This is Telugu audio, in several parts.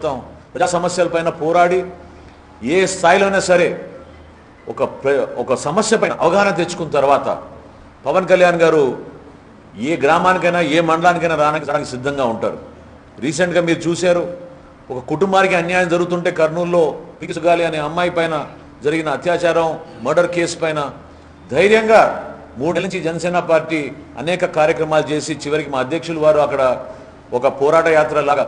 మొత్తం ప్రజా సమస్యలపైన పోరాడి ఏ స్థాయిలోనే సరే ఒక ప్ర- ఒక సమస్య పైన అవగాహన తెచ్చుకున్న తర్వాత పవన్ కళ్యాణ్ గారు ఏ గ్రామానికైనా ఏ మండలానికైనా రానికి సిద్ధంగా ఉంటారు. రీసెంట్గా మీరు చూశారు ఒక కుటుంబానికి అన్యాయం జరుగుతుంటే కర్నూలులో పిసుగాలి అనే అమ్మాయి పైన జరిగిన అత్యాచారం మర్డర్ కేసు పైన ధైర్యంగా మూడేళ్ళ నుంచి జనసేన పార్టీ అనేక కార్యక్రమాలు చేసి చివరికి మా అధ్యక్షులు వారు అక్కడ ఒక పోరాట యాత్ర లాగా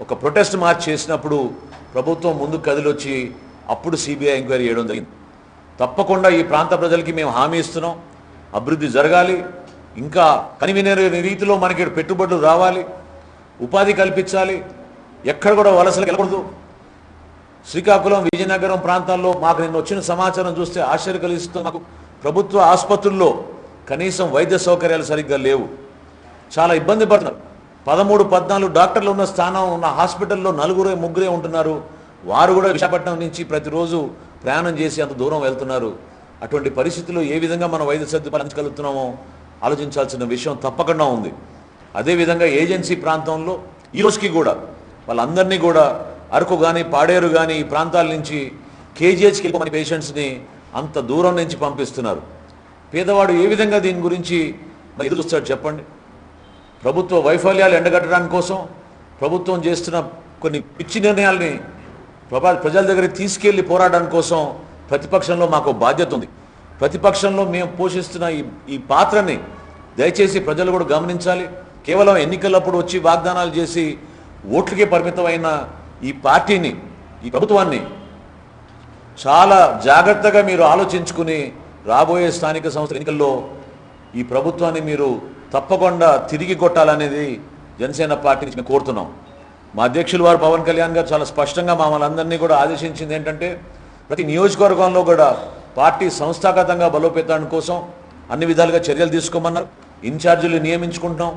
ఒక ప్రొటెస్ట్ మార్చ్ చేసినప్పుడు ప్రభుత్వం ముందు కదిలొచ్చి అప్పుడు సిబిఐ ఎంక్వైరీ చేయడం జరిగింది. తప్పకుండా ఈ ప్రాంత ప్రజలకి మేము హామీ ఇస్తున్నాం. అభివృద్ధి జరగాలి. ఇంకా కనివినే రీతిలో మనకి ఇక్కడ పెట్టుబడులు రావాలి. ఉపాధి కల్పించాలి. ఎక్కడ కూడా వలసలు వెళ్ళకూడదు. శ్రీకాకుళం విజయనగరం ప్రాంతాల్లో మాకు నిన్న వచ్చిన సమాచారం చూస్తే ఆశ్చర్య కలిగిస్తుంది. మాకు ప్రభుత్వ ఆసుపత్రుల్లో కనీసం వైద్య సౌకర్యాలు సరిగ్గా లేవు. చాలా ఇబ్బంది పడుతున్నారు. పదమూడు పద్నాలుగు డాక్టర్లు ఉన్న స్థానం ఉన్న హాస్పిటల్లో నలుగురే ముగ్గురే ఉంటున్నారు. వారు కూడా విశాఖపట్నం నుంచి ప్రతిరోజు ప్రయాణం చేసి అంత దూరం వెళ్తున్నారు. అటువంటి పరిస్థితుల్లో ఏ విధంగా మనం వైద్య సదుపాయాలు అందించగలుగుతున్నామో ఆలోచించాల్సిన విషయం తప్పకుండా ఉంది. అదేవిధంగా ఏజెన్సీ ప్రాంతంలో ఈరోజుకి కూడా వాళ్ళందరినీ కూడా అరకు కానీ పాడేరు కానీ ఈ ప్రాంతాల నుంచి కేజీహెచ్కి వెళ్ళిపోమని పేషెంట్స్ని అంత దూరం నుంచి పంపిస్తున్నారు. పేదవాడు ఏ విధంగా దీని గురించి ఎదురుస్తాడు చెప్పండి? ప్రభుత్వ వైఫల్యాలు ఎండగట్టడానికి కోసం ప్రభుత్వం చేస్తున్న కొన్ని పిచ్చి నిర్ణయాల్ని ప్రభా ప్రజల దగ్గరికి తీసుకెళ్ళి పోరాడడానికి కోసం ప్రతిపక్షంలో మాకు బాధ్యత ఉంది. ప్రతిపక్షంలో మేము పోషిస్తున్న ఈ ఈ పాత్రని దయచేసి ప్రజలు కూడా గమనించాలి. కేవలం ఎన్నికలప్పుడు వచ్చి వాగ్దానాలు చేసి ఓట్లకే పరిమితమైన ఈ పార్టీని ఈ ప్రభుత్వాన్ని చాలా జాగ్రత్తగా మీరు ఆలోచించుకుని రాబోయే స్థానిక సంస్థల ఎన్నికల్లో ఈ ప్రభుత్వాన్ని మీరు తప్పకుండా తిరిగి కొట్టాలనేది జనసేన పార్టీ నుంచి మేము కోరుతున్నాం. మా అధ్యక్షులు వారు పవన్ కళ్యాణ్ గారు చాలా స్పష్టంగా మమ్మల్ని అందరినీ కూడా ఆదేశించింది ఏంటంటే ప్రతి నియోజకవర్గంలో కూడా పార్టీ సంస్థాగతంగా బలోపేతాన్ని కోసం అన్ని విధాలుగా చర్యలు తీసుకోమన్నారు. ఇన్ఛార్జీలు నియమించుకుంటున్నాం.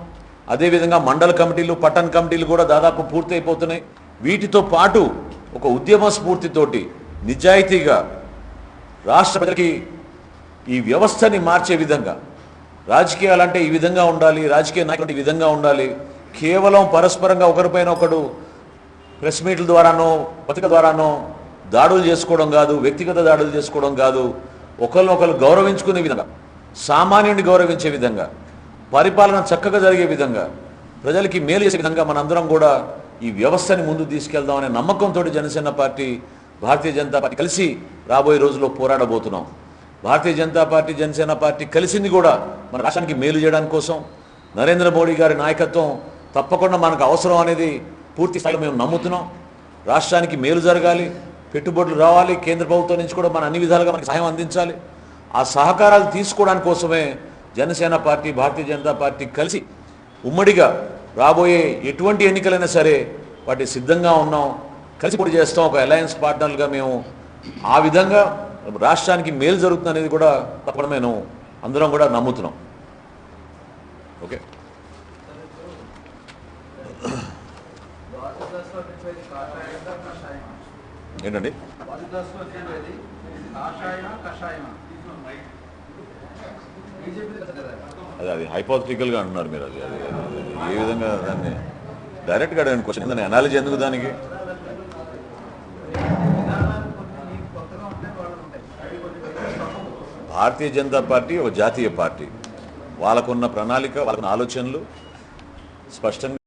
అదేవిధంగా మండల కమిటీలు పట్టణ కమిటీలు కూడా దాదాపు పూర్తి అయిపోతున్నాయి వీటితో పాటు ఒక ఉద్యమ స్ఫూర్తితోటి నిజాయితీగా రాష్ట్ర ప్రజలకి ఈ వ్యవస్థని మార్చే విధంగా రాజకీయాలు అంటే ఈ విధంగా ఉండాలి రాజకీయ నాయకులు ఈ విధంగా ఉండాలి. కేవలం పరస్పరంగా ఒకరిపైన ఒకడు ప్రెస్ మీట్ల ద్వారానో పత్రిక ద్వారానో దాడులు చేసుకోవడం కాదు వ్యక్తిగత దాడులు చేసుకోవడం కాదు. ఒకరినొకరు గౌరవించుకునే విధంగా సామాన్యుడిని గౌరవించే విధంగా పరిపాలన చక్కగా జరిగే విధంగా ప్రజలకి మేలు చేసే విధంగా మనందరం కూడా ఈ వ్యవస్థని ముందు తీసుకెళ్దామనే నమ్మకంతో జనసేన పార్టీ భారతీయ జనతా పార్టీ కలిసి రాబోయే రోజుల్లో పోరాడబోతున్నాం. భారతీయ జనతా పార్టీ జనసేన పార్టీ కలిసింది కూడా మన రాష్ట్రానికి మేలు చేయడానికి కోసం నరేంద్ర మోడీ గారి నాయకత్వం తప్పకుండా మనకు అవసరం అనేది పూర్తి స్థాయిలో మేము నమ్ముతున్నాం. రాష్ట్రానికి మేలు జరగాలి పెట్టుబడులు రావాలి కేంద్ర ప్రభుత్వం నుంచి కూడా మన అన్ని విధాలుగా మనకి సహాయం అందించాలి. ఆ సహకారాలు తీసుకోవడానికి కోసమే జనసేన పార్టీ భారతీయ జనతా పార్టీ కలిసి ఉమ్మడిగా రాబోయే ఎటువంటి ఎన్నికలైనా సరే వాటి సిద్ధంగా ఉన్నాం. కలిసి పోటీ చేస్తాం. ఒక అలయన్స్ పార్ట్నర్లుగా మేము ఆ విధంగా రాష్ట్రానికి మేలు జరుగుతుంది అనేది కూడా తప్పకుండా మేము అందరం కూడా నమ్ముతున్నాం. ఓకే? ఏంటండి? అది అది హైపోథిటికల్గా అంటున్నారు మీరు అది అది అది ఏ విధంగా దాన్ని డైరెక్ట్గా అడగండి క్వశ్చన్ దాని అనాలజీ ఎందుకు దానికి? భారతీయ జనతా పార్టీ ఒక జాతీయ పార్టీ. వాళ్ళకున్న ప్రణాళిక వాళ్ళకున్న ఆలోచనలు స్పష్టంగా